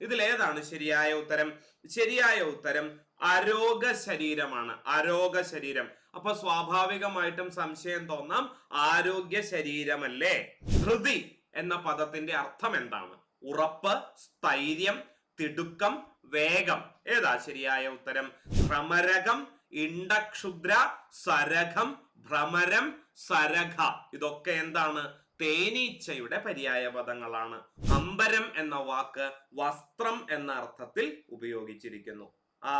ഇതിലേതാണ് ശരിയായ ഉത്തരം? ശരിയായ ഉത്തരം അരോഗ ശരീരമാണ് അരോഗ ശരീരം അപ്പൊ സ്വാഭാവികമായിട്ടും സംശയം തോന്നാം ആരോഗ്യ ശരീരമല്ലേ ധൃതി എന്ന പദത്തിന്റെ അർത്ഥം എന്താണ്? ഉറപ്പ് സ്ഥൈര്യം തിടുക്കം വേഗം. ഏതാ ശരിയായ ഉത്തരം? ഭ്രമരകം ഇണ്ടക്ഷുദ്ര സരഘം ഭ്രമരം സരഘ. ഇതൊക്കെ എന്താണ്? തേനീച്ചയുടെ പര്യായ പദങ്ങളാണ് അമ്പരം എന്ന വാക്ക് വസ്ത്രം എന്ന അർത്ഥത്തിൽ ഉപയോഗിച്ചിരിക്കുന്നു. ആ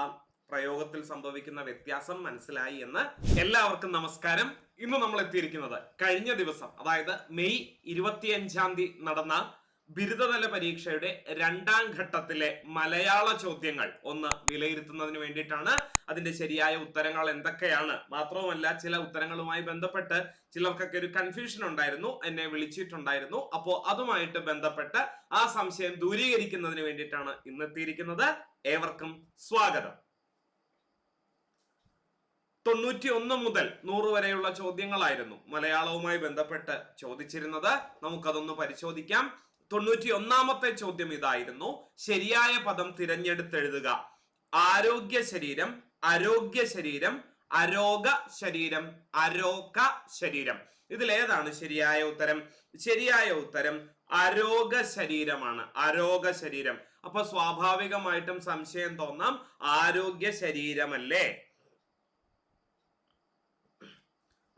പ്രയോഗത്തിൽ സംഭവിക്കുന്ന വ്യത്യാസം മനസ്സിലായി എന്ന് എല്ലാവർക്കും നമസ്കാരം. ഇന്ന് നമ്മൾ എത്തിയിരിക്കുന്നത് കഴിഞ്ഞ ദിവസം അതായത് മെയ് ഇരുപത്തിയഞ്ചാം തീയതി നടന്ന ബിരുദതല പരീക്ഷയുടെ രണ്ടാം ഘട്ടത്തിലെ മലയാള ചോദ്യങ്ങൾ ഒന്ന് വിലയിരുത്തുന്നതിന് വേണ്ടിയിട്ടാണ്. അതിന്റെ ശരിയായ ഉത്തരങ്ങൾ എന്തൊക്കെയാണ്? മാത്രവുമല്ല ചില ഉത്തരങ്ങളുമായി ബന്ധപ്പെട്ട് ചിലർക്കൊക്കെ ഒരു കൺഫ്യൂഷൻ ഉണ്ടായിരുന്നു. എന്നെ വിളിച്ചിട്ടുണ്ടായിരുന്നു. അപ്പോ അതുമായിട്ട് ബന്ധപ്പെട്ട് ആ സംശയം ദൂരീകരിക്കുന്നതിന് വേണ്ടിയിട്ടാണ് ഇന്ന് എത്തിയിരിക്കുന്നത് ഏവർക്കും സ്വാഗതം. തൊണ്ണൂറ്റി ഒന്ന് മുതൽ നൂറ് വരെയുള്ള ചോദ്യങ്ങളായിരുന്നു മലയാളവുമായി ബന്ധപ്പെട്ട് ചോദിച്ചിരുന്നത്. നമുക്കതൊന്ന് പരിശോധിക്കാം. തൊണ്ണൂറ്റി ഒന്നാമത്തെ ചോദ്യം ഇതായിരുന്നു. ശരിയായ പദം തിരഞ്ഞെടുത്തെഴുതുക. ആരോഗ്യ ശരീരം അരോഗ്യ ശരീരം അരോഗ ശരീരം അരോഗ ശരീരം. ഇതിലേതാണ് ശരിയായ ഉത്തരം? ശരിയായ ഉത്തരം അരോഗ ശരീരമാണ്. അരോഗ ശരീരം. അപ്പൊ സ്വാഭാവികമായിട്ടും സംശയം തോന്നാം ആരോഗ്യ ശരീരമല്ലേ?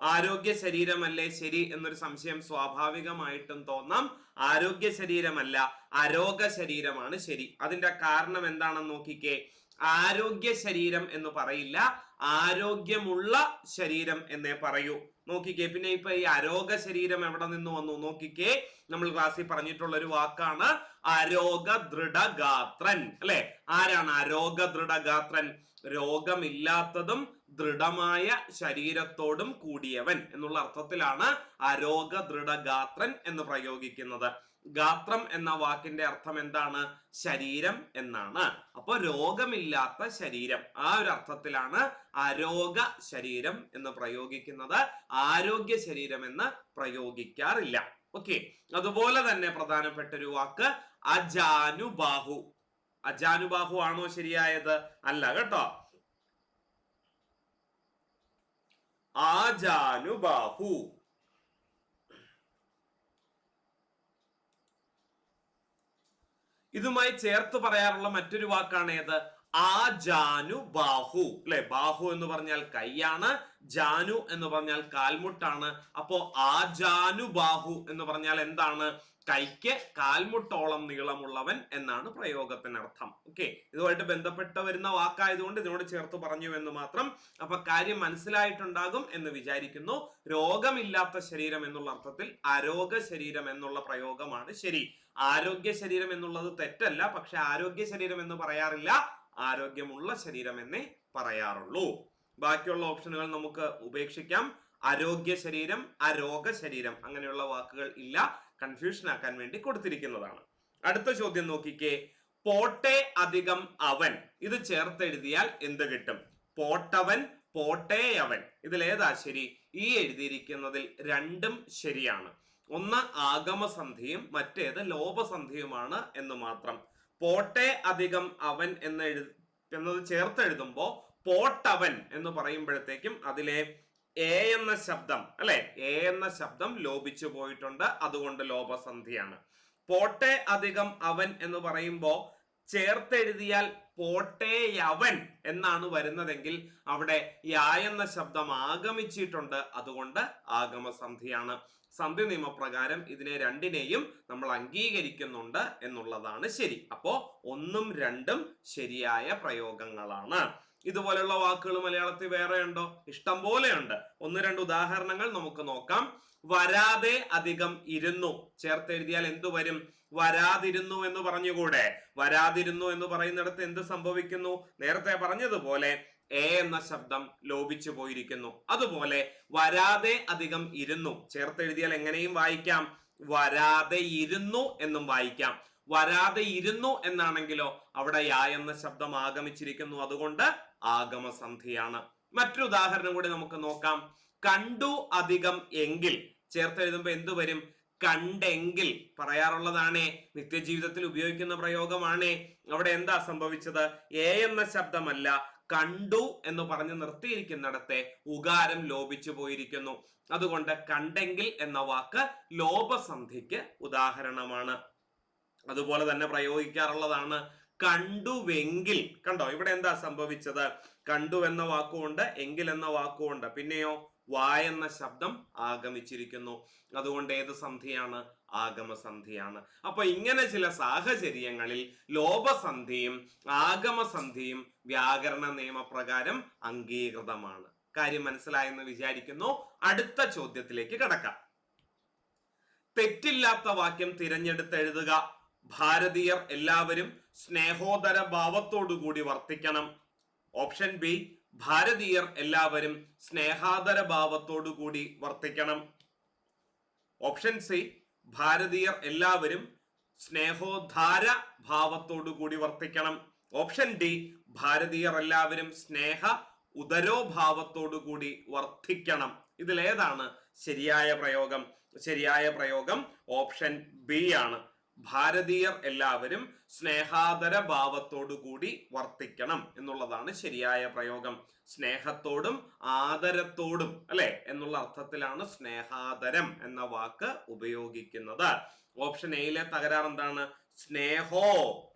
ആരോഗ്യ ശരീരമല്ലേ ശരി എന്നൊരു സംശയം സ്വാഭാവികമായിട്ടും തോന്നാം. ആരോഗ്യ ശരീരമല്ല അരോഗ ശരീരമാണ് ശരി. അതിന്റെ കാരണം എന്താണെന്ന് നോക്കിക്കേ. ആരോഗ്യ ശരീരം എന്ന് പറയില്ല ആരോഗ്യമുള്ള ശരീരം എന്നേ പറയൂ. നോക്കിക്കേ പിന്നെ ഇപ്പൊ ഈ അരോഗ ശരീരം എവിടെ നിന്ന് വന്നു? നോക്കിക്കേ നമ്മൾ ക്ലാസ്സിൽ പറഞ്ഞിട്ടുള്ള ഒരു വാക്കാണ് അരോഗ ദൃഢഗാത്രൻ അല്ലെ? ആരാണ് അരോഗ ദൃഢഗാത്രൻ രോഗമില്ലാത്തതും ദൃഢമായ ശരീരത്തോടും കൂടിയവൻ എന്നുള്ള അർത്ഥത്തിലാണ് അരോഗ ദൃഢഗാത്രൻ എന്ന് പ്രയോഗിക്കുന്നത്. ഗാത്രം എന്ന വാക്കിന്റെ അർത്ഥം എന്താണ്? ശരീരം എന്നാണ്. അപ്പോൾ രോഗമില്ലാത്ത ശരീരം ആ ഒരു അർത്ഥത്തിലാണ് അരോഗ ശരീരം എന്ന് പ്രയോഗിക്കുന്നത്. ആരോഗ്യ ശരീരം എന്ന് പ്രയോഗിക്കാറില്ല. ഓക്കെ. അതുപോലെ തന്നെ പ്രധാനപ്പെട്ട ഒരു വാക്ക് അജാനുബാഹു. അജാനുബാഹു ആണോ ശരിയായത്? അല്ല കേട്ടോ. ആജാനുബാഹു. ഇതുമായി ചേർത്ത് പറയാറുള്ള മറ്റൊരു വാക്കാണ് ഏത്? ആ ജാനു ബാഹു അല്ലെ? ബാഹു എന്ന് പറഞ്ഞാൽ കൈയാണ് ജാനു എന്ന് പറഞ്ഞാൽ കാൽമുട്ടാണ്. അപ്പോ ആ ജാനു ബാഹു എന്ന് പറഞ്ഞാൽ എന്താണ്? കൈക്ക് കാൽമുട്ടോളം നീളമുള്ളവൻ എന്നാണ് പ്രയോഗത്തിനർത്ഥം. ഓക്കെ ഇതുമായിട്ട് ബന്ധപ്പെട്ട് വരുന്ന വാക്കായതുകൊണ്ട് ഇതിനോട് ചേർത്ത് പറഞ്ഞു എന്ന് മാത്രം. അപ്പൊ കാര്യം മനസ്സിലായിട്ടുണ്ടാകും എന്ന് വിചാരിക്കുന്നു. രോഗമില്ലാത്ത ശരീരം എന്നുള്ള അർത്ഥത്തിൽ അരോഗ ശരീരം എന്നുള്ള പ്രയോഗമാണ് ശരി. ആരോഗ്യ ശരീരം എന്നുള്ളത് തെറ്റല്ല. പക്ഷെ ആരോഗ്യ ശരീരം എന്ന് പറയാറില്ല. ആരോഗ്യമുള്ള ശരീരം എന്നേ പറയാറുള്ളൂ. ബാക്കിയുള്ള ഓപ്ഷനുകൾ നമുക്ക് ഉപേക്ഷിക്കാം. ആരോഗ്യ ശരീരം അരോഗ ശരീരം അങ്ങനെയുള്ള വാക്കുകൾ ഇല്ല. കൺഫ്യൂഷൻ ആക്കാൻ വേണ്ടി കൊടുത്തിരിക്കുന്നതാണ്. അടുത്ത ചോദ്യം നോക്കിക്കേ. പോട്ടെ അധികം അവൻ. ഇത് ചേർത്തെഴുതിയാൽ എന്ത് കിട്ടും? പോട്ടവൻ പോട്ടേ അവൻ. ഇതിലേതാ ശരി? ഈ എഴുതിയിരിക്കുന്നതിൽ രണ്ടും ശരിയാണ്. ഒന്ന് ആഗമസന്ധിയും മറ്റേത് ലോപസന്ധിയുമാണ് എന്ന് മാത്രം. പോട്ടെ അധികം അവൻ എന്ന് എഴു എന്നത് ചേർത്തെഴുതുമ്പോൾ പോട്ടവൻ എന്ന് പറയുമ്പോഴത്തേക്കും അതിലെ എ എന്ന ശബ്ദം അല്ലെ? എ എന്ന ശബ്ദം ലോപിച്ചു പോയിട്ടുണ്ട്. അതുകൊണ്ട് ലോപസന്ധിയാണ്. പോട്ടെ അധികം അവൻ എന്ന് പറയുമ്പോ ചേർത്തെഴുതിയാൽ പോട്ടേയവൻ എന്നാണ് വരുന്നതെങ്കിൽ അവിടെ യാ എന്ന ശബ്ദം ആഗമിച്ചിട്ടുണ്ട്. അതുകൊണ്ട് ആഗമസന്ധിയാണ്. സന്ധി നിയമപ്രകാരം ഇതിനെ രണ്ടിനെയും നമ്മൾ അംഗീകരിക്കുന്നുണ്ട് എന്നുള്ളതാണ് ശരി. അപ്പോ ഒന്നും രണ്ടും ശരിയായ പ്രയോഗങ്ങളാണ്. ഇതുപോലെയുള്ള വാക്കുകൾ മലയാളത്തിൽ വേറെ ഉണ്ടോ? ഇഷ്ടം ഉണ്ട്. ഒന്ന് രണ്ട് ഉദാഹരണങ്ങൾ നമുക്ക് നോക്കാം. വരാതെ അധികം ഇരുന്നു. ചേർത്തെഴുതിയാൽ എന്തു വരും? വരാതിരുന്നു എന്ന് പറഞ്ഞുകൂടെ? വരാതിരുന്നു എന്ന് പറയുന്നിടത്ത് എന്ത് സംഭവിക്കുന്നു? നേരത്തെ പറഞ്ഞതുപോലെ എ എന്ന ശബ്ദം ലോപിച്ചു പോയിരിക്കുന്നു. അതുപോലെ വരാതെ അധികം ഇരുന്നു. ചേർത്തെഴുതിയാൽ എങ്ങനെയും വായിക്കാം. വരാതെ ഇരുന്നു എന്നും വായിക്കാം. വരാതെ ഇരുന്നു എന്നാണെങ്കിലോ അവിടെ യാ എന്ന ശബ്ദം ആഗമിച്ചിരിക്കുന്നു. അതുകൊണ്ട് ആഗമസന്ധിയാണ് മറ്റൊരു ഉദാഹരണം കൂടി നമുക്ക് നോക്കാം. കണ്ടു അധികം എങ്കിൽ ചേർത്തെഴുതുമ്പോൾ എന്തു വരും? കണ്ടെങ്കിൽ പറയാറുള്ളതാണേ. നിത്യജീവിതത്തിൽ ഉപയോഗിക്കുന്ന പ്രയോഗമാണ്. അവിടെ എന്താ സംഭവിച്ചത്? എ എന്ന ശബ്ദമല്ല കണ്ടു എന്ന് പറഞ്ഞ് നിർത്തിയിരിക്കുന്നിടത്തെ ഉകാരം ലോപിച്ചു പോയിരിക്കുന്നു. അതുകൊണ്ട് കണ്ടെങ്കിൽ എന്ന വാക്ക് ലോപസന്ധിക്ക് ഉദാഹരണമാണ്. അതുപോലെ തന്നെ പ്രയോഗിക്കാറുള്ളതാണ്. കണ്ടുവെങ്കിൽ കണ്ടോ? ഇവിടെ എന്താ സംഭവിച്ചത്? കണ്ടു എന്ന വാക്കുകൊണ്ട് എങ്കിൽ എന്ന വാക്കുകൊണ്ട് പിന്നെയോ വായെന്ന ശബ്ദം ആഗമിച്ചിരിക്കുന്നു. അതുകൊണ്ട് ഏത് സന്ധിയാണ്? ആഗമസന്ധിയാണ്. അപ്പൊ ഇങ്ങനെ ചില സാഹചര്യങ്ങളിൽ ലോപസന്ധിയും ആഗമസന്ധിയും വ്യാകരണ നിയമപ്രകാരം അംഗീകൃതമാണ്. കാര്യം മനസ്സിലായെന്ന് വിചാരിക്കുന്നു. അടുത്ത ചോദ്യത്തിലേക്ക് കടക്കാം. തെറ്റില്ലാത്ത വാക്യം തിരഞ്ഞെടുത്ത് എഴുതുക ഭാരതീയർ എല്ലാവരും സ്നേഹോദര ഭാവത്തോടുകൂടി വർത്തിക്കണം. ഓപ്ഷൻ ബി ഭാരതീയർ എല്ലാവരും സ്നേഹാദര ഭാവത്തോടുകൂടി വർത്തിക്കണം. ഓപ്ഷൻ സി ഭാരതീയർ എല്ലാവരും സ്നേഹോദ്ധാര ഭാവത്തോടുകൂടി വർത്തിക്കണം. ഓപ്ഷൻ ഡി ഭാരതീയർ എല്ലാവരും സ്നേഹ ഉദരോഭാവത്തോടുകൂടി വർദ്ധിക്കണം ഇതിലേതാണ് ശരിയായ പ്രയോഗം. ശരിയായ പ്രയോഗം ഓപ്ഷൻ ബി ആണ്. ഭാരതീയർ എല്ലാവരും സ്നേഹാദര ഭാവത്തോടുകൂടി വർത്തിക്കണം എന്നുള്ളതാണ് ശരിയായ പ്രയോഗം. സ്നേഹത്തോടും ആദരത്തോടും അല്ലെ? എന്നുള്ള അർത്ഥത്തിലാണ് സ്നേഹാദരം എന്ന വാക്ക് ഉപയോഗിക്കുന്നത്. ഓപ്ഷൻ എയിലെ തകരാർ എന്താണ്? സ്നേഹോ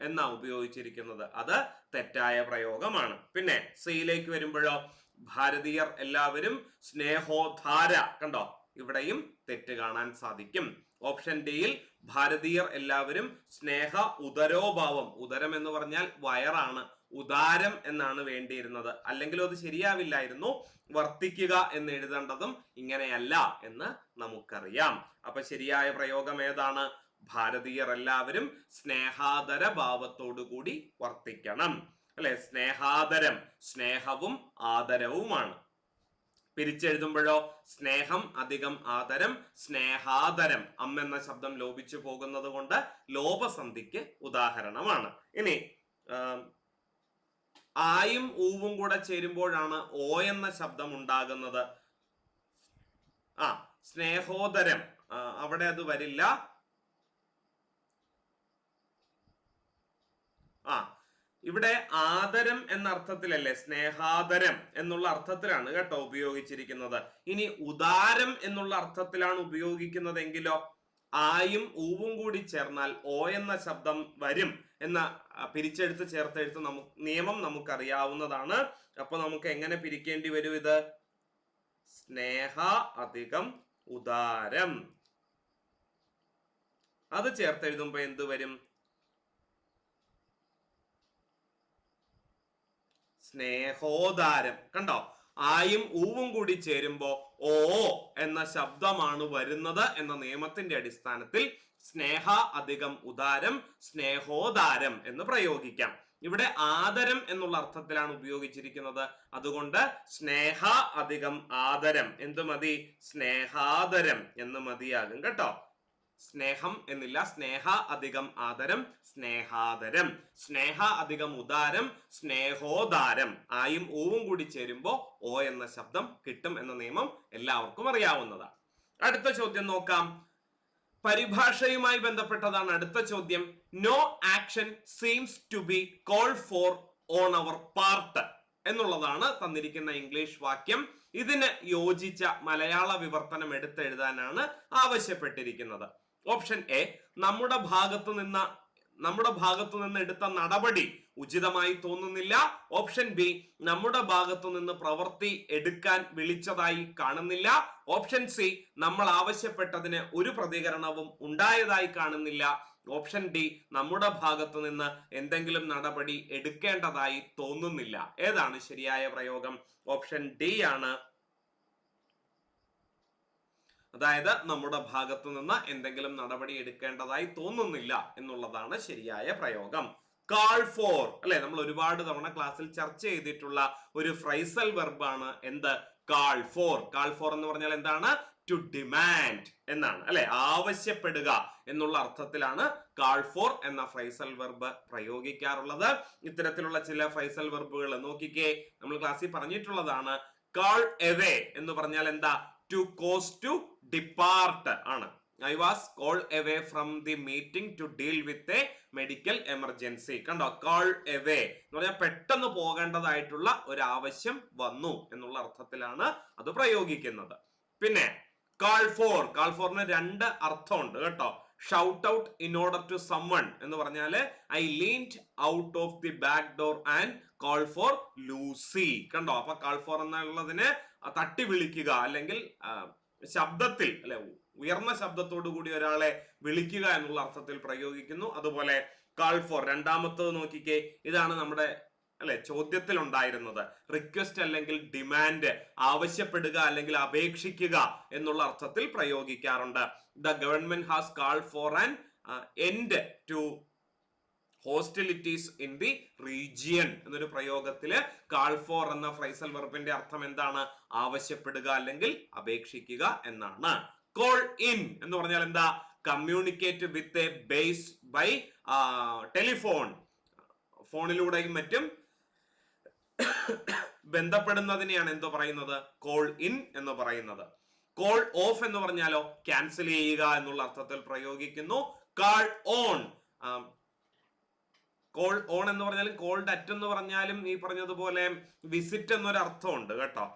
എന്നാ ഉപയോഗിച്ചിരിക്കുന്നത്. അത് തെറ്റായ പ്രയോഗമാണ്. പിന്നെ സിയിലേക്ക് വരുമ്പോഴോ? ഭാരതീയർ എല്ലാവരും സ്നേഹോധാര കണ്ടോ? ഇവിടെയും തെറ്റ് കാണാൻ സാധിക്കും. ഓപ്ഷൻ ഡിയിൽ ഭാരതീയർ എല്ലാവരും സ്നേഹ ഉദരോഭാവം ഉദരം എന്ന് പറഞ്ഞാൽ വയറാണ് ഉദാരം എന്നാണ് വേണ്ടിയിരുന്നത്. അല്ലെങ്കിൽ അത് ശരിയാവില്ലായിരുന്നു വർത്തിക്കുക എന്ന് എഴുതേണ്ടതും ഇങ്ങനെയല്ല എന്ന് നമുക്കറിയാം. അപ്പൊ ശരിയായ പ്രയോഗം ഏതാണ്? ഭാരതീയർ എല്ലാവരും സ്നേഹാദര ഭാവത്തോടുകൂടി വർത്തിക്കണം. അല്ലെ? സ്നേഹാദരം സ്നേഹവും ആദരവുമാണ്. പിരിച്ചെഴുതുമ്പോഴോ? സ്നേഹം അധികം ആദരം സ്നേഹാദരം. അമ്മ എന്ന ശബ്ദം ലോപിച്ചു പോകുന്നത് കൊണ്ട് ലോപസന്ധിക്ക് ഉദാഹരണമാണ്. ഇനി ആയും ഊവും കൂടെ ചേരുമ്പോഴാണ് ഓ എന്ന ശബ്ദം ഉണ്ടാകുന്നത്. ആ സ്നേഹോദരം. അവിടെ അത് വരില്ല ആ ഇവിടെ ആദരം എന്ന അർത്ഥത്തിലല്ലേ സ്നേഹാദരം എന്നുള്ള അർത്ഥത്തിലാണ് കേട്ടോ ഉപയോഗിച്ചിരിക്കുന്നത്. ഇനി ഉദാരം എന്നുള്ള അർത്ഥത്തിലാണ് ഉപയോഗിക്കുന്നതെങ്കിലോ ആയും ഊവും കൂടി ചേർന്നാൽ ഓ എന്ന ശബ്ദം വരും എന്ന പിരിച്ചെടുത്ത് ചേർത്തെഴുത്ത് നമുക്ക് നിയമം നമുക്കറിയാവുന്നതാണ്. അപ്പൊ നമുക്ക് എങ്ങനെ പിരിക്കേണ്ടി വരും ഇത്? സ്നേഹ അധികം ഉദാരം. അത് ചേർത്തെഴുതുമ്പോ എന്ത് വരും? സ്നേഹോദാരം. കണ്ടോ? ആയും ഊവും കൂടി ചേരുമ്പോ ഓ എന്ന ശബ്ദമാണ് വരുന്നത് എന്ന നിയമത്തിന്റെ അടിസ്ഥാനത്തിൽ സ്നേഹ അധികം ഉദാരം സ്നേഹോദാരം എന്ന് പ്രയോഗിക്കാം. ഇവിടെ ആദരം എന്നുള്ള അർത്ഥത്തിലാണ് ഉപയോഗിച്ചിരിക്കുന്നത്. അതുകൊണ്ട് സ്നേഹ അധികം ആദരം. എന്ത് മതി? സ്നേഹാദരം എന്ന് മതിയാകും. കേട്ടോ? സ്നേഹം എന്നില്ല. സ്നേഹ അധികം ആദരം സ്നേഹാദരം. സ്നേഹ അധികം ഉദാരം സ്നേഹോദാരം. ആയും ഊവും കൂടി ചേരുമ്പോൾ ഓ എന്ന ശബ്ദം കിട്ടും എന്ന നിയമം എല്ലാവർക്കും അറിയാവുന്നതാണ്. അടുത്ത ചോദ്യം നോക്കാം. പരിഭാഷയുമായി ബന്ധപ്പെട്ടതാണ് അടുത്ത ചോദ്യം. No action seems to be call for on our part എന്നുള്ളതാണ് തന്നിരിക്കുന്ന ഇംഗ്ലീഷ് വാക്യം. ഇതിന് യോജിച്ച മലയാള വിവർത്തനം എടുത്തെഴുതാനാണ് ആവശ്യപ്പെട്ടിരിക്കുന്നത്. ഓപ്ഷൻ എ നമ്മുടെ ഭാഗത്തു നിന്ന് നമ്മുടെ ഭാഗത്തു നിന്ന് എടുത്ത നടപടി ഉചിതമായി തോന്നുന്നില്ല. ഓപ്ഷൻ ബി നമ്മുടെ ഭാഗത്തു നിന്ന് പ്രവൃത്തി എടുക്കാൻ വിളിച്ചതായി കാണുന്നില്ല. ഓപ്ഷൻ സി നമ്മൾ ആവശ്യപ്പെട്ടതിന് ഒരു പ്രതികരണവും ഉണ്ടായതായി കാണുന്നില്ല. ഓപ്ഷൻ ഡി നമ്മുടെ ഭാഗത്തു നിന്ന് എന്തെങ്കിലും നടപടി എടുക്കേണ്ടതായി തോന്നുന്നില്ല. ഏതാണ് ശരിയായ പ്രയോഗം? ഓപ്ഷൻ ഡി ആണ് അതായത് നമ്മുടെ ഭാഗത്തു നിന്ന് എന്തെങ്കിലും നടപടി എടുക്കേണ്ടതായി തോന്നുന്നില്ല എന്നുള്ളതാണ് ശരിയായ പ്രയോഗം. കാൾ ഫോർ അല്ലെ? നമ്മൾ ഒരുപാട് തവണ ക്ലാസ്സിൽ ചർച്ച ചെയ്തിട്ടുള്ള ഒരു ഫ്രൈസൽ വെർബാണ് എന്ത്? കാൾ ഫോർ കാൾ ഫോർ എന്ന് പറഞ്ഞാൽ എന്താണ്? ടു ഡിമാൻഡ് എന്നാണ് അല്ലെ? ആവശ്യപ്പെടുക എന്നുള്ള അർത്ഥത്തിലാണ് കാൾ ഫോർ എന്ന ഫ്രൈസൽ വെർബ് പ്രയോഗിക്കാറുള്ളത്. ഇത്തരത്തിലുള്ള ചില ഫ്രൈസൽ വെർബുകൾ നോക്കിക്കേ നമ്മൾ ക്ലാസ്സിൽ പറഞ്ഞിട്ടുള്ളതാണ്. കാൾ എവേ എന്ന് പറഞ്ഞാൽ എന്താ? ടു കോസ് ടു ഡിപ്പാർട്ട് ആണ്. I was call away from the meeting to deal with a medical emergency കണ്ടോ? കോൾ എവേ എന്ന് പറഞ്ഞാൽ പെട്ടെന്ന് പോകേണ്ടതായിട്ടുള്ള ഒരു ആവശ്യം വന്നു എന്നുള്ള അർത്ഥത്തിലാണ് അത് പ്രയോഗിക്കുന്നത്. പിന്നെ കാൾ ഫോർ കാൾ ഫോറിന് രണ്ട് അർത്ഥമുണ്ട് കേട്ടോ. Shout out in order to summon എന്ന് പറഞ്ഞാൽ I leaned out of the back door and call for Lucy കണ്ടോ? അപ്പൊ കാൾ ഫോർ എന്നുള്ളതിന് തട്ടി വിളിക്കുക അല്ലെങ്കിൽ ശബ്ദത്തിൽ അല്ലെ ഉയർന്ന ശബ്ദത്തോടു കൂടി ഒരാളെ വിളിക്കുക എന്നുള്ള അർത്ഥത്തിൽ പ്രയോഗിക്കുന്നു. അതുപോലെ കാൾ ഫോർ രണ്ടാമത്തത് നോക്കിക്കേ ഇതാണ് നമ്മുടെ അല്ലെ ചോദ്യത്തിൽ ഉണ്ടായിരുന്നത് റിക്വസ്റ്റ് അല്ലെങ്കിൽ ഡിമാൻഡ് ആവശ്യപ്പെടുക അല്ലെങ്കിൽ അപേക്ഷിക്കുക എന്നുള്ള അർത്ഥത്തിൽ പ്രയോഗിക്കാറുണ്ട്. The government has call for an end to hostilities in the region എന്നൊരു പ്രയോഗത്തിൽ കാൾഫോർ എന്ന ഫ്രൈസൽ വെർബിന്റെ അർത്ഥം എന്താണ്? ആവശ്യപ്പെടുക അല്ലെങ്കിൽ അപേക്ഷിക്കുക എന്നാണ്. കോൾ ഇൻ എന്ന് പറഞ്ഞാൽ എന്താ? Communicate with a base by telephone ഫോണിലൂടെയും മറ്റും ബന്ധപ്പെടുന്നതിനെയാണ് എന്തോ പറയുന്നത്? കോൾ ഇൻ എന്ന് പറയുന്നത്. കോൾ ഓഫ് എന്ന് പറഞ്ഞാലോ? ക്യാൻസൽ ചെയ്യുക എന്നുള്ള അർത്ഥത്തിൽ പ്രയോഗിക്കുന്നു. കാൾ ഓൺ കോൾ ഓൺ എന്ന് പറഞ്ഞാലും കോൾഡ് അറ്റ് എന്ന് പറഞ്ഞാലും ഈ പറഞ്ഞതുപോലെ വിസിറ്റ് എന്നൊരു അർത്ഥമുണ്ട് കേട്ടോ.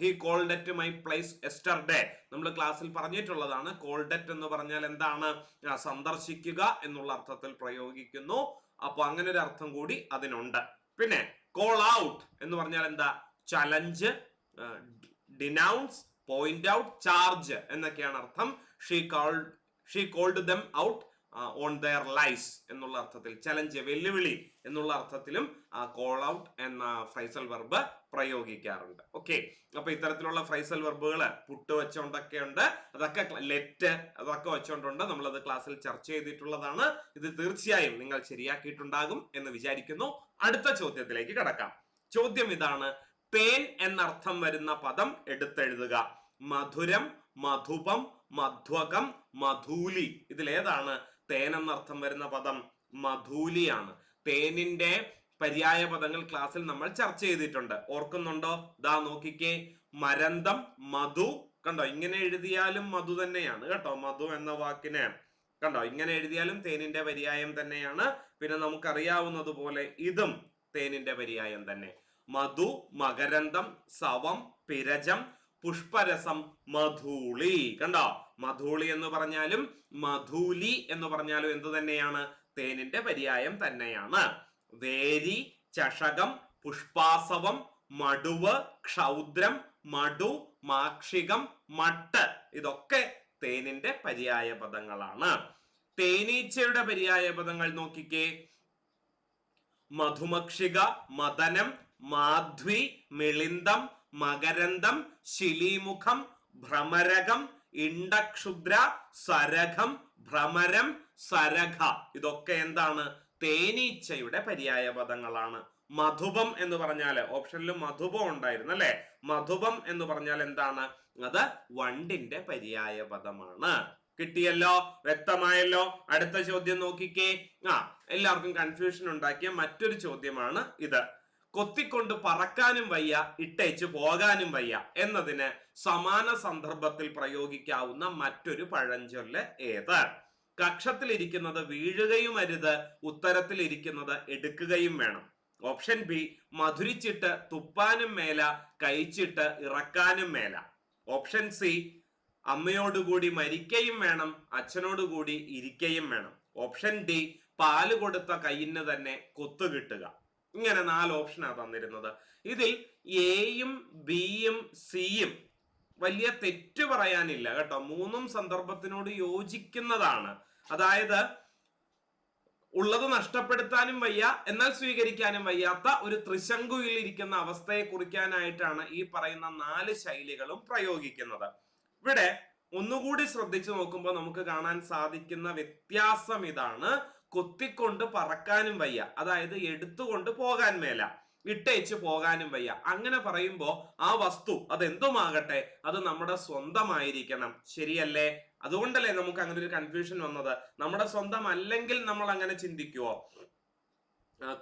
He called at my place yesterday നമ്മൾ ക്ലാസ്സിൽ പറഞ്ഞിട്ടുള്ളതാണ്. കോൾഡ് അറ്റ് എന്ന് പറഞ്ഞാൽ എന്താണ്? സന്ദർശിക്കുക എന്നുള്ള അർത്ഥത്തിൽ പ്രയോഗിക്കുന്നു. അപ്പൊ അങ്ങനെ ഒരു അർത്ഥം കൂടി അതിനുണ്ട്. പിന്നെ കോൾ ഔട്ട് എന്ന് പറഞ്ഞാൽ എന്താ? Challenge denounce point out charge എന്നൊക്കെയാണ് അർത്ഥം. She called she called them out on their lies എന്നുള്ള അർത്ഥത്തിൽ ചലഞ്ച് വെല്ലുവിളി എന്നുള്ള അർത്ഥത്തിലും കോൾ ഔട്ട് എന്ന ഫ്രൈസൽ വെർബ് പ്രയോഗിക്കാറുണ്ട്. ഓക്കെ അപ്പൊ ഇത്തരത്തിലുള്ള ഫ്രൈസൽ വെർബുകൾ പുട്ട് വെച്ചുകൊണ്ടൊക്കെ ഉണ്ട് അതൊക്കെ ലെറ്റ് അതൊക്കെ വെച്ചുകൊണ്ടുണ്ട്. നമ്മളത് ക്ലാസ്സിൽ ചർച്ച ചെയ്തിട്ടുള്ളതാണ്. ഇത് തീർച്ചയായും നിങ്ങൾ ശരിയാക്കിയിട്ടുണ്ടാകും എന്ന് വിചാരിക്കുന്നു. അടുത്ത ചോദ്യത്തിലേക്ക് കടക്കാം. ചോദ്യം ഇതാണ്. പേൻ എന്നർത്ഥം വരുന്ന പദം എടുത്തെഴുതുക. മധുരം മധുപം മധ്വകം മധൂലി. ഇതിലേതാണ് തേൻ എന്നർത്ഥം വരുന്ന പദം മധൂലിയാണ്. തേനിന്റെ പര്യായ പദങ്ങൾ ക്ലാസ്സിൽ നമ്മൾ ചർച്ച ചെയ്തിട്ടുണ്ട്. ഓർക്കുന്നുണ്ടോ? ദാ നോക്കിക്കേ. മരന്തം മധു. കണ്ടോ? ഇങ്ങനെ എഴുതിയാലും മധു തന്നെയാണ് കേട്ടോ. മധു എന്ന വാക്കിന് കണ്ടോ? ഇങ്ങനെ എഴുതിയാലും തേനിന്റെ പര്യായം തന്നെയാണ്. പിന്നെ നമുക്കറിയാവുന്നത് പോലെ ഇതും തേനിന്റെ പര്യായം തന്നെ. മധു മകരന്തം സവം പിരജം പുഷ്പരസം മധൂളി. കണ്ടോ? മധൂളി എന്ന് പറഞ്ഞാലും മധൂലി എന്ന് പറഞ്ഞാലും എന്ത് തന്നെയാണ്? തേനിന്റെ പര്യായം തന്നെയാണ്. വേരി ചഷകം പുഷ്പാസവം മടുവ് ക്ഷൗദ്രം മടു മാക്ഷികം മട്ട് ഇതൊക്കെ തേനിന്റെ പര്യായ പദങ്ങളാണ്. തേനീച്ചയുടെ പര്യായ പദങ്ങൾ നോക്കിക്കേ. മധുമക്ഷിക മദനം മാധ്വി മിളിന്തം മകരന്തം ശിലീമുഖം ഭ്രമരകം ഇണ്ടക്ഷുദ്ര സരഘം ഭ്രമരം സരഘ. ഇതൊക്കെ എന്താണ്? തേനീച്ചയുടെ പര്യായ പദങ്ങളാണ് മധുപം എന്ന് പറഞ്ഞാൽ ഓപ്ഷനിൽ മധുപം ഉണ്ടായിരുന്നു അല്ലെ? മധുപം എന്ന് പറഞ്ഞാൽ എന്താണ്? അത് വണ്ടിന്റെ പര്യായ പദമാണ് കിട്ടിയല്ലോ? വ്യക്തമായല്ലോ? അടുത്ത ചോദ്യം നോക്കിക്കേ. ആ എല്ലാവർക്കും കൺഫ്യൂഷൻ ഉണ്ടാക്കിയ മറ്റൊരു ചോദ്യമാണ് ഇത്. കൊത്തിക്കൊണ്ട് പറക്കാനും വയ്യ ഇട്ടേച്ച് പോകാനും വയ്യ എന്നതിന് സമാന സന്ദർഭത്തിൽ പ്രയോഗിക്കാവുന്ന മറ്റൊരു പഴഞ്ചൊല്ല് ഏത് കക്ഷത്തിലിരിക്കുന്നത് വീഴുകയും അരുത് ഉത്തരത്തിലിരിക്കുന്നത് എടുക്കുകയും വേണം. ഓപ്ഷൻ ബി മധുരിച്ചിട്ട് തുപ്പാനും മേല കഴിച്ചിട്ട് ഇറക്കാനും മേല. ഓപ്ഷൻ സി അമ്മയോടുകൂടി മരിക്കയും വേണം അച്ഛനോടുകൂടി ഇരിക്കയും വേണം. ഓപ്ഷൻ ഡി പാൽ കൊടുത്ത കയ്യിന് തന്നെ കൊത്തു കിട്ടുക. ഇങ്ങനെ നാല് ഓപ്ഷനാണ് തന്നിരുന്നത്. ഇതിൽ എയും ബിയും സിയും വലിയ തെറ്റ് പറയാനില്ല കേട്ടോ. മൂന്നും സന്ദർഭത്തിനോട് യോജിക്കുന്നതാണ്. അതായത് ഉള്ളത് നഷ്ടപ്പെടുത്താനും വയ്യ എന്നാൽ സ്വീകരിക്കാനും വയ്യാത്ത ഒരു ത്രിശങ്കുയിൽ ഇരിക്കുന്ന അവസ്ഥയെ കുറിക്കാനായിട്ടാണ് ഈ പറയുന്ന നാല് ശൈലികളും പ്രയോഗിക്കുന്നത്. ഇവിടെ ഒന്നുകൂടി ശ്രദ്ധിച്ചു നോക്കുമ്പോൾ നമുക്ക് കാണാൻ സാധിക്കുന്ന വ്യത്യാസം ഇതാണ്. കൊത്തിക്കൊണ്ട് പറക്കാനും വയ്യ. അതായത് എടുത്തുകൊണ്ട് പോകാൻ മേല. ഇട്ടേച്ച് പോകാനും വയ്യ. അങ്ങനെ പറയുമ്പോൾ ആ വസ്തു അതെന്തുമാകട്ടെ? അത് നമ്മുടെ സ്വന്തമായിരിക്കണം. ശരിയല്ലേ? അതുകൊണ്ടല്ലേ നമുക്ക് അങ്ങനെ ഒരു കൺഫ്യൂഷൻ വന്നത്. നമ്മുടെ സ്വന്തം അല്ലെങ്കിൽ നമ്മൾ അങ്ങനെ ചിന്തിക്കുവോ?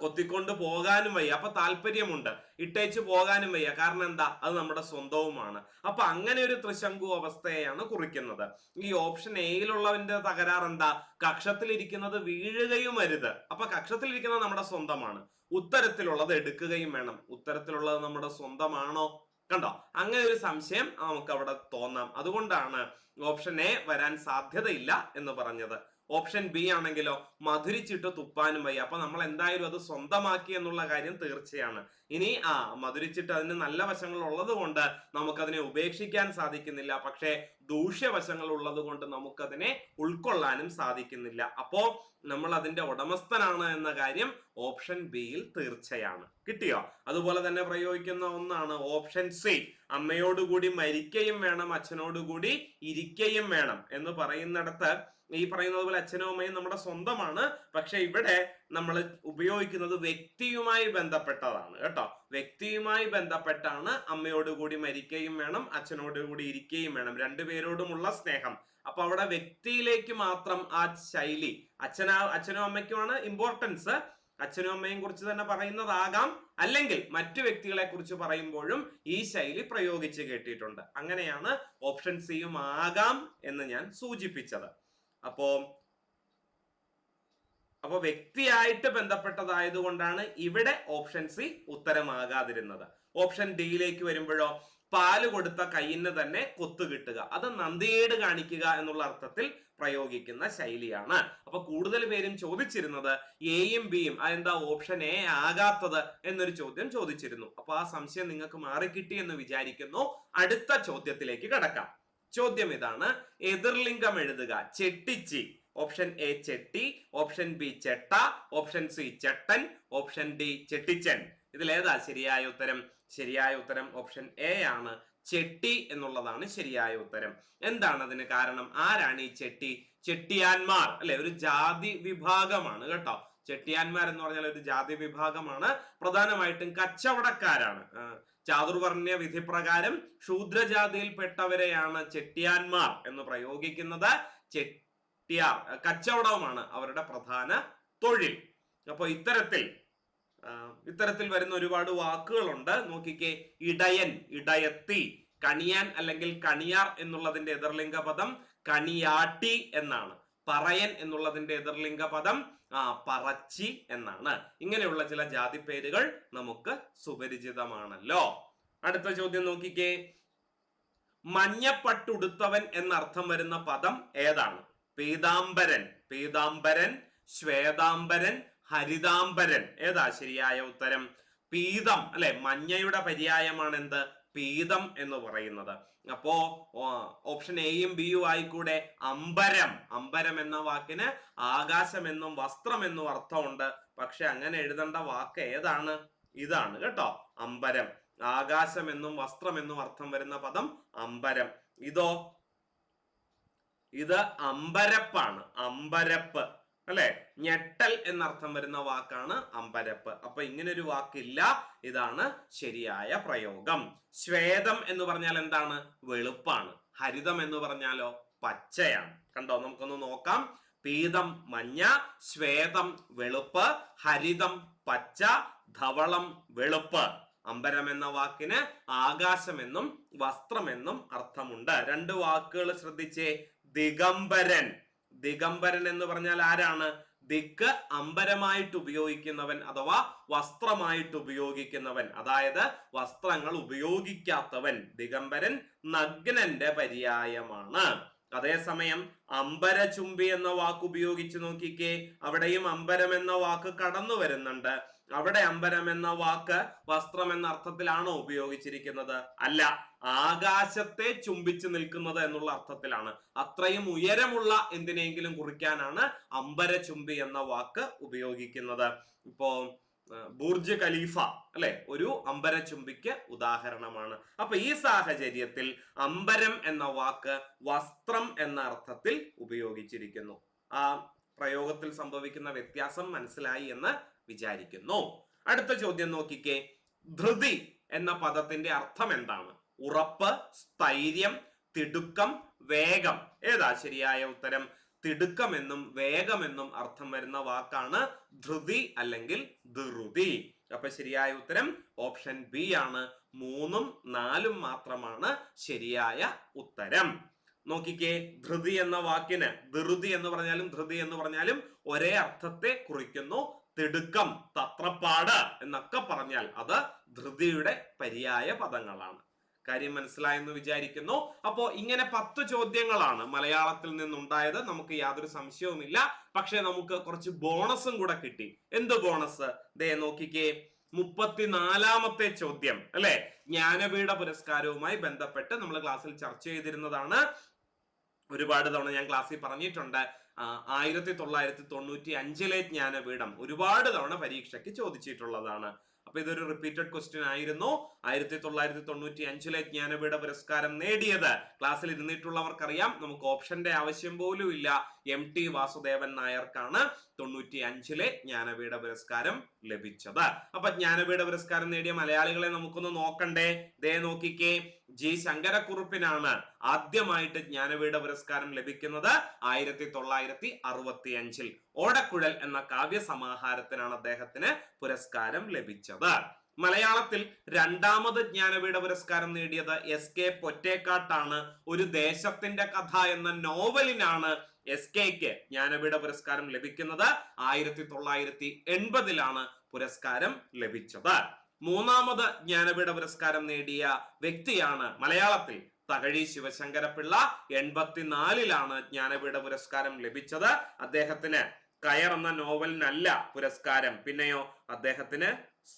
കൊത്തിക്കൊണ്ട് പോകാനും വയ്യ. അപ്പൊ താല്പര്യമുണ്ട്. ഇട്ടേച്ച് പോകാനും വയ്യ. കാരണം എന്താ? അത് നമ്മുടെ സ്വന്തവുമാണ്. അപ്പൊ അങ്ങനെ ഒരു ത്രിശങ്കു അവസ്ഥയാണ് കുറിക്കുന്നത്. ഈ ഓപ്ഷൻ എയിലുള്ളവന്റെ തകരാർ എന്താ? കക്ഷത്തിലിരിക്കുന്നത് വീഴുകയും അരുത്. അപ്പൊ കക്ഷത്തിലിരിക്കുന്നത് നമ്മുടെ സ്വന്തമാണ്. ഉത്തരത്തിലുള്ളത് എടുക്കുകയും വേണം. ഉത്തരത്തിലുള്ളത് നമ്മുടെ സ്വന്തമാണോ? കണ്ടോ? അങ്ങനെ ഒരു സംശയം നമുക്ക് അവിടെ തോന്നാം. അതുകൊണ്ടാണ് ഓപ്ഷൻ എ വരാൻ സാധ്യതയില്ല എന്ന് പറഞ്ഞത്. ഓപ്ഷൻ ബി ആണെങ്കിലോ മധുരിച്ചിട്ട് തുപ്പാനും വയ്യ. അപ്പൊ നമ്മൾ എന്തായാലും അത് സ്വന്തമാക്കി എന്നുള്ള കാര്യം തീർച്ചയാണ്. ഇനി ആ മധുരിച്ചിട്ട് അതിന് നല്ല വശങ്ങൾ ഉള്ളത് കൊണ്ട് നമുക്കതിനെ ഉപേക്ഷിക്കാൻ സാധിക്കുന്നില്ല. പക്ഷേ ദൂഷ്യവശങ്ങൾ ഉള്ളത് കൊണ്ട് നമുക്കതിനെ ഉൾക്കൊള്ളാനും സാധിക്കുന്നില്ല. അപ്പോ നമ്മൾ അതിന്റെ ഉടമസ്ഥനാണ് എന്ന കാര്യം ഓപ്ഷൻ ബിയിൽ തീർച്ചയാണ്. കിട്ടിയോ? അതുപോലെ തന്നെ പ്രയോഗിക്കുന്ന ഒന്നാണ് ഓപ്ഷൻ സി. അമ്മയോടുകൂടി മരിക്കുകയും വേണം അച്ഛനോടുകൂടി ഇരിക്കുകയും വേണം എന്ന് പറയുന്നിടത്ത് ഈ പറയുന്നത് പോലെ അച്ഛനും അമ്മയും നമ്മുടെ സ്വന്തമാണ്. പക്ഷെ ഇവിടെ നമ്മൾ ഉപയോഗിക്കുന്നത് വ്യക്തിയുമായി ബന്ധപ്പെട്ടതാണ് കേട്ടോ. വ്യക്തിയുമായി ബന്ധപ്പെട്ടാണ് അമ്മയോട് കൂടി മരിക്കുകയും വേണം അച്ഛനോട് കൂടി ഇരിക്കുകയും വേണം. രണ്ടുപേരോടുമുള്ള സ്നേഹം. അപ്പൊ അവിടെ വ്യക്തിയിലേക്ക് മാത്രം ആ ശൈലി അച്ഛനാ അച്ഛനും അമ്മയ്ക്കുമാണ് ഇമ്പോർട്ടൻസ് അച്ഛനും അമ്മയും കുറിച്ച് തന്നെ പറയുന്നതാകാം. അല്ലെങ്കിൽ മറ്റു വ്യക്തികളെ കുറിച്ച് പറയുമ്പോഴും ഈ ശൈലി പ്രയോഗിച്ച് കേട്ടിട്ടുണ്ട്. അങ്ങനെയാണ് ഓപ്ഷൻ സിയും ആകാം എന്ന് ഞാൻ സൂചിപ്പിച്ചത്. അപ്പോ അപ്പൊ വ്യക്തിയായിട്ട് ബന്ധപ്പെട്ടതായതുകൊണ്ടാണ് ഇവിടെ ഓപ്ഷൻ സി ഉത്തരമാകാതിരുന്നത്. ഓപ്ഷൻ ഡിയിലേക്ക് വരുമ്പോഴോ പാൽ കൊടുത്ത കയ്യിന് തന്നെ കൊത്തു കിട്ടുക. അത് നന്ദിയേട് കാണിക്കുക എന്നുള്ള അർത്ഥത്തിൽ പ്രയോഗിക്കുന്ന ശൈലിയാണ്. അപ്പൊ കൂടുതൽ പേരും ചോദിച്ചിരുന്നത് എയും ബിയും അതെന്താ ഓപ്ഷൻ എ ആകാത്തത് എന്നൊരു ചോദ്യം ചോദിച്ചിരുന്നു. അപ്പൊ ആ സംശയം നിങ്ങൾക്ക് മാറിക്കിട്ടി എന്ന് വിചാരിക്കുന്നു. അടുത്ത ചോദ്യത്തിലേക്ക് കടക്കാം. ചോദ്യം ഇതാണ് എതിർലിംഗം എഴുതുക ചെട്ടിച്ചി. ഓപ്ഷൻ എ ചെട്ടി ഓപ്ഷൻ ബി ചെട്ട ഓപ്ഷൻ സി ചെട്ടൻ ഓപ്ഷൻ ഡി ചെട്ടിച്ചൻ ഇതിലേതാ ശരിയായ ഉത്തരം? ശരിയായ ഉത്തരം ഓപ്ഷൻ എ ആണ്. ചെട്ടി എന്നുള്ളതാണ് ശരിയായ ഉത്തരം. എന്താണ് അതിന് കാരണം? ആരാണ് ഈ ചെട്ടി ചെട്ടിയാന്മാർ അല്ലെ? ഒരു ജാതി വിഭാഗമാണ് കേട്ടോ. ചെട്ടിയാന്മാർ എന്ന് പറഞ്ഞാൽ ഒരു ജാതി വിഭാഗമാണ്. പ്രധാനമായിട്ടും കച്ചവടക്കാരാണ്. ചാതുർവർണ വിധി പ്രകാരം ശൂദ്രജാതിയിൽപ്പെട്ടവരെയാണ് ചെട്ടിയാന്മാർ എന്ന് പ്രയോഗിക്കുന്നത്. ചെട്ടിയാർ കച്ചവടവുമാണ് അവരുടെ പ്രധാന തൊഴിൽ. അപ്പോൾ ഇത്തരത്തിൽ ഇത്തരത്തിൽ വരുന്ന ഒരുപാട് വാക്കുകളുണ്ട്. നോക്കിക്കേ ഇടയൻ ഇടയത്തി കണിയാൻ അല്ലെങ്കിൽ കണിയാർ എന്നുള്ളതിന്റെ എതിർലിംഗ പദം കണിയാട്ടി എന്നാണ്. പറയൻ എന്നുള്ളതിന്റെ എതിർലിംഗ പദം ആ പറച്ചി എന്നാണ്. ഇങ്ങനെയുള്ള ചില ജാതി പേരുകൾ നമുക്ക് സുപരിചിതമാണല്ലോ. അടുത്ത ചോദ്യം നോക്കിക്കേ. മഞ്ഞപ്പട്ടുടുത്തവൻ എന്നർത്ഥം വരുന്ന പദം ഏതാണ്? പീതാംബരൻ പീതാംബരൻ ശ്വേതാംബരൻ ഹരിതാംബരൻ. ഏതാ ശരിയായ ഉത്തരം? പീതം അല്ലെ? മഞ്ഞയുടെ പര്യായമാണ് എന്ത്? പീതം എന്ന് പറയുന്നത്. അപ്പോ ഓപ്ഷൻ എയും ബിയും ആയിക്കൂടെ അമ്പരം. അമ്പരം എന്ന വാക്കിന് ആകാശം എന്നും വസ്ത്രം എന്നും അർത്ഥമുണ്ട്. പക്ഷെ അങ്ങനെ എഴുതേണ്ട വാക്ക് ഏതാണ്? ഇതാണ് കേട്ടോ അമ്പരം. ആകാശം എന്നും വസ്ത്രം എന്നും അർത്ഥം വരുന്ന പദം അമ്പരം. ഇതോ ഇത് അമ്പരപ്പാണ്. അമ്പരപ്പ്. അല്ലെ? ഞെട്ടൽ എന്നർത്ഥം വരുന്ന വാക്കാണ് അമ്പരപ്പ്. അപ്പൊ ഇങ്ങനെ ഒരു വാക്കില്ല. ഇതാണ് ശരിയായ പ്രയോഗം. ശ്വേതം എന്ന് പറഞ്ഞാൽ എന്താണ്? വെളുപ്പാണ്. ഹരിതം എന്ന് പറഞ്ഞാലോ? പച്ചയാണ്. കണ്ടോ? നമുക്കൊന്ന് നോക്കാം. പീതം മഞ്ഞ ശ്വേതം വെളുപ്പ് ഹരിതം പച്ച ധവളം വെളുപ്പ്. അമ്പരം എന്ന വാക്കിന് ആകാശമെന്നും വസ്ത്രമെന്നും അർത്ഥമുണ്ട്. രണ്ട് വാക്കുകൾ ശ്രദ്ധിച്ചേ. ദിഗംബരൻ. ദിഗംബരൻ എന്ന് പറഞ്ഞാൽ ആരാണ്? ദിക്ക് അമ്പരമായിട്ട് ഉപയോഗിക്കുന്നവൻ അഥവാ വസ്ത്രമായിട്ട് ഉപയോഗിക്കുന്നവൻ. അതായത് വസ്ത്രങ്ങൾ ഉപയോഗിക്കാത്തവൻ. ദിഗംബരൻ നഗ്നന്റെ പര്യായമാണ്. അതേസമയം അമ്പരചുംബി എന്ന വാക്ക് ഉപയോഗിച്ച് നോക്കിക്കേ. അവിടെയും അമ്പരം എന്ന വാക്ക് കടന്നു വരുന്നുണ്ട് അവിടെ അമ്പരം എന്ന വാക്ക് വസ്ത്രം എന്ന അർത്ഥത്തിലാണോ ഉപയോഗിച്ചിരിക്കുന്നത്? അല്ല ആകാശത്തെ ചുംബിച്ചു നിൽക്കുന്നത് എന്നുള്ള അർത്ഥത്തിലാണ്. അത്രയും ഉയരമുള്ള എന്തിനെങ്കിലും കുറിക്കാനാണ് അമ്പരചുംബി എന്ന വാക്ക് ഉപയോഗിക്കുന്നത്. ഇപ്പോ ബൂർജ് ഖലീഫ അല്ലെ? ഒരു അമ്പരചുംബിക്ക് ഉദാഹരണമാണ്. അപ്പൊ ഈ സാഹചര്യത്തിൽ അമ്പരം എന്ന വാക്ക് വസ്ത്രം എന്ന അർത്ഥത്തിൽ ഉപയോഗിച്ചിരിക്കുന്നു. ആ പ്രയോഗത്തിൽ സംഭവിക്കുന്ന വ്യത്യാസം മനസ്സിലായി എന്ന് വിചാരിക്കുന്നു. അടുത്ത ചോദ്യം നോക്കിക്കേ. ധൃതി എന്ന പദത്തിന്റെ അർത്ഥം എന്താണ്? ഉറപ്പ് സ്ഥൈര്യം തിടുക്കം വേഗം. ഏതാ ശരിയായ ഉത്തരം? തിടുക്കമെന്നും വേഗമെന്നും അർത്ഥം വരുന്ന വാക്കാണ് ധൃതി അല്ലെങ്കിൽ ധൃതി. അപ്പൊ ശരിയായ ഉത്തരം ഓപ്ഷൻ ബി ആണ്. മൂന്നും നാലും മാത്രമാണ് ശരിയായ ഉത്തരം. നോക്കിക്കേ ധൃതി എന്ന വാക്കിന് ധൃതി എന്ന് പറഞ്ഞാലും ധൃതി എന്ന് പറഞ്ഞാലും ഒരേ അർത്ഥത്തെ കുറിക്കുന്നു. തിടുക്കം തത്രപ്പാട് എന്നൊക്കെ പറഞ്ഞാൽ അത് ധൃതിയുടെ പര്യായ പദങ്ങളാണ്. കാര്യം മനസ്സിലായെന്ന് വിചാരിക്കുന്നു. അപ്പോ ഇങ്ങനെ പത്ത് ചോദ്യങ്ങളാണ് മലയാളത്തിൽ നിന്നുണ്ടായത്. നമുക്ക് യാതൊരു സംശയവുമില്ല. പക്ഷെ നമുക്ക് കുറച്ച് ബോണസും കൂടെ കിട്ടി. എന്ത് ബോണസ്? ദേ നോക്കിക്കേ. മുപ്പത്തിനാലാമത്തെ ചോദ്യം അല്ലെ? ജ്ഞാനപീഠ പുരസ്കാരവുമായി ബന്ധപ്പെട്ട് നമ്മൾ ക്ലാസ്സിൽ ചർച്ച ചെയ്തിരുന്നതാണ്. ഒരുപാട് തവണ ഞാൻ ക്ലാസ്സിൽ പറഞ്ഞിട്ടുണ്ട്. ആയിരത്തി തൊള്ളായിരത്തി തൊണ്ണൂറ്റി അഞ്ചിലെ ജ്ഞാനപീഠം ഒരുപാട് തവണ പരീക്ഷയ്ക്ക് ചോദിച്ചിട്ടുള്ളതാണ്. അപ്പൊ ഇതൊരു റിപ്പീറ്റഡ് ക്വസ്റ്റ്യൻ ആയിരുന്നു. ആയിരത്തി തൊള്ളായിരത്തി തൊണ്ണൂറ്റി അഞ്ചിലെ ജ്ഞാനപീഠ പുരസ്കാരം നേടിയത്. ക്ലാസ്സിൽ ഇരുന്നിട്ടുള്ളവർക്കറിയാം. നമുക്ക് ഓപ്ഷന്റെ ആവശ്യം പോലും ഇല്ല എം ടി വാസുദേവൻ നായർക്കാണ് തൊണ്ണൂറ്റി അഞ്ചിലെ ജ്ഞാനപീഠ പുരസ്കാരം ലഭിച്ചത്. അപ്പൊ ജ്ഞാനപീഠ പുരസ്കാരം നേടിയ മലയാളികളെ നമുക്കൊന്ന് നോക്കണ്ടേ? ദേ നോക്കിക്കേ. ജി ശങ്കരക്കുറുപ്പിനാണ് ആദ്യമായിട്ട് ജ്ഞാനപീഠ പുരസ്കാരം ലഭിക്കുന്നത് ആയിരത്തി തൊള്ളായിരത്തി അറുപത്തി അഞ്ചിൽ ഓടക്കുഴൽ എന്ന കാവ്യ സമാഹാരത്തിനാണ് അദ്ദേഹത്തിന് പുരസ്കാരം ലഭിച്ചത്. മലയാളത്തിൽ രണ്ടാമത് ജ്ഞാനപീഠ പുരസ്കാരം നേടിയത് എസ് കെ പൊറ്റേക്കാട്ടാണ്. ഒരു ദേശത്തിന്റെ കഥ എന്ന നോവലിനാണ് എസ് കെക്ക് ജ്ഞാനപീഠ പുരസ്കാരം ലഭിക്കുന്നത് ആയിരത്തി തൊള്ളായിരത്തി എൺപതിലാണ് പുരസ്കാരം ലഭിച്ചത്. മൂന്നാമത് ജ്ഞാനപീഠ പുരസ്കാരം നേടിയ വ്യക്തിയാണ് മലയാളത്തിൽ തകഴി ശിവശങ്കരപിള്ള എൺപത്തിനാലിലാണ് ജ്ഞാനപീഠ പുരസ്കാരം ലഭിച്ചത്. അദ്ദേഹത്തിന് കയർ എന്ന നോവലിനല്ല പുരസ്കാരം. പിന്നെയോ അദ്ദേഹത്തിന്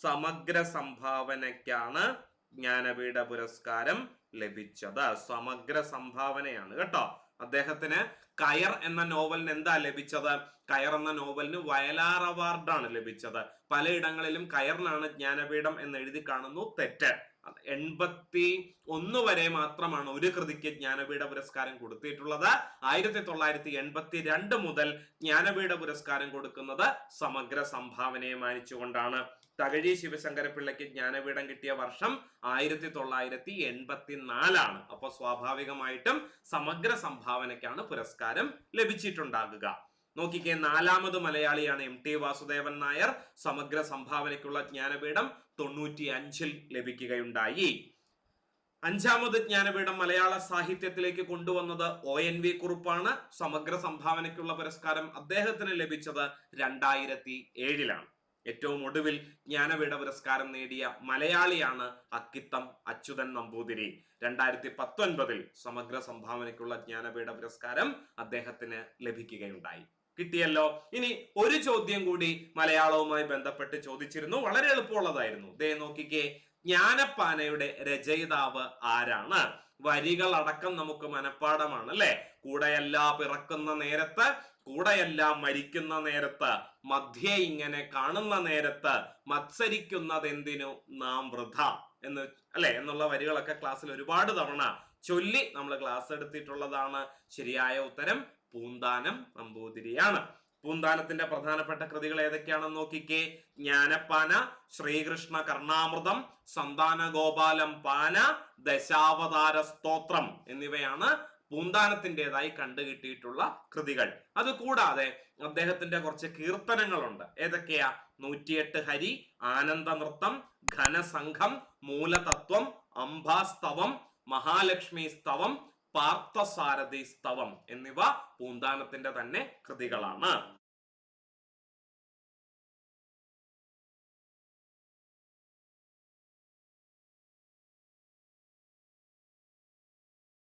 സമഗ്ര സംഭാവനയ്ക്കാണ് ജ്ഞാനപീഠ പുരസ്കാരം ലഭിച്ചത്. സമഗ്ര സംഭാവനയാണ് കേട്ടോ. അദ്ദേഹത്തിന് കയർ എന്ന നോവലിന് എന്താ ലഭിച്ചത്? കയർ എന്ന നോവലിന് വയലാർ അവാർഡാണ് ലഭിച്ചത്. പലയിടങ്ങളിലും കയറിനാണ് ജ്ഞാനപീഠം എന്ന് എഴുതി കാണുന്നു തെറ്റ്. എൺപത്തി ഒന്ന് വരെ മാത്രമാണ് ഒരു കൃതിക്ക് ജ്ഞാനപീഠ പുരസ്കാരം കൊടുത്തിട്ടുള്ളത്. ആയിരത്തി തൊള്ളായിരത്തി എൺപത്തി രണ്ട് മുതൽ ജ്ഞാനപീഠ പുരസ്കാരം കൊടുക്കുന്നത് സമഗ്ര സംഭാവനയെ മാനിച്ചുകൊണ്ടാണ്. തകഴി ശിവശങ്കര പിള്ളയ്ക്ക് ജ്ഞാനപീഠം കിട്ടിയ വർഷം ആയിരത്തി തൊള്ളായിരത്തി എൺപത്തി നാലാണ് അപ്പൊ സ്വാഭാവികമായിട്ടും സമഗ്ര സംഭാവനയ്ക്കാണ് പുരസ്കാരം ലഭിച്ചിട്ടുണ്ടാകുക. നോക്കിക്കേ നാലാമത് മലയാളിയാണ് എം ടി വാസുദേവൻ നായർ. സമഗ്ര സംഭാവനയ്ക്കുള്ള ജ്ഞാനപീഠം തൊണ്ണൂറ്റി അഞ്ചിൽ ലഭിക്കുകയുണ്ടായി. അഞ്ചാമത് ജ്ഞാനപീഠം മലയാള സാഹിത്യത്തിലേക്ക് കൊണ്ടുവന്നത് ഒ എൻ വി കുറുപ്പാണ്. സമഗ്ര സംഭാവനയ്ക്കുള്ള പുരസ്കാരം അദ്ദേഹത്തിന് ലഭിച്ചത് രണ്ടായിരത്തി ഏഴിലാണ് ഏറ്റവും ഒടുവിൽ ജ്ഞാനപീഠ പുരസ്കാരം നേടിയ മലയാളിയാണ് അക്കിത്തം അച്യുതൻ നമ്പൂതിരി. രണ്ടായിരത്തി പത്തൊൻപതിൽ സമഗ്ര സംഭാവനയ്ക്കുള്ള ജ്ഞാനപീഠ പുരസ്കാരം അദ്ദേഹത്തിന് ലഭിക്കുകയുണ്ടായി. കിട്ടിയല്ലോ? ഇനി ഒരു ചോദ്യം കൂടി മലയാളവുമായി ബന്ധപ്പെട്ട് ചോദിച്ചിരുന്നു. വളരെ എളുപ്പമുള്ളതായിരുന്നു. ദേ നോക്കിക്കേ. ജ്ഞാനപ്പാനയുടെ രചയിതാവ് ആരാണ്? വരികൾ അടക്കം നമുക്ക് മനഃപ്പാടമാണ് അല്ലെ? കൂടെയല്ല പിറക്കുന്ന നേരത്ത് കൂടെയല്ല മരിക്കുന്ന നേരത്ത് മധ്യേ ഇങ്ങനെ കാണുന്ന നേരത്ത് മത്സരിക്കുന്നതെന്തിനു? നാം വൃഥ എന്ന് അല്ലെ? എന്നുള്ള വരികളൊക്കെ ക്ലാസ്സിൽ ഒരുപാട് തവണ ചൊല്ലി നമ്മൾ ക്ലാസ് എടുത്തിട്ടുള്ളതാണ്. ശരിയായ ഉത്തരം പൂന്താനം നമ്പൂതിരിയാണ്. പൂന്താനത്തിന്റെ പ്രധാനപ്പെട്ട കൃതികൾ ഏതൊക്കെയാണെന്ന് നോക്കിക്കേ. ജ്ഞാനപ്പാന ശ്രീകൃഷ്ണ കർണാമൃതം സന്താന ഗോപാലം പാന ദശാവതാര സ്തോത്രം എന്നിവയാണ് പൂന്താനത്തിന്റെതായി കണ്ടുകിട്ടിയിട്ടുള്ള കൃതികൾ. അതുകൂടാതെ അദ്ദേഹത്തിന്റെ കുറച്ച് കീർത്തനങ്ങളുണ്ട്. ഏതൊക്കെയാ? നൂറ്റിയെട്ട് ഹരി ആനന്ദ നൃത്തം ഘനസംഘം മൂലതത്വം അംബാസ്തവം മഹാലക്ഷ്മി സ്തവം പാർത്ഥസാരഥി സ്തവം എന്നിവ പൂന്താനത്തിന്റെ തന്നെ കൃതികളാണ്.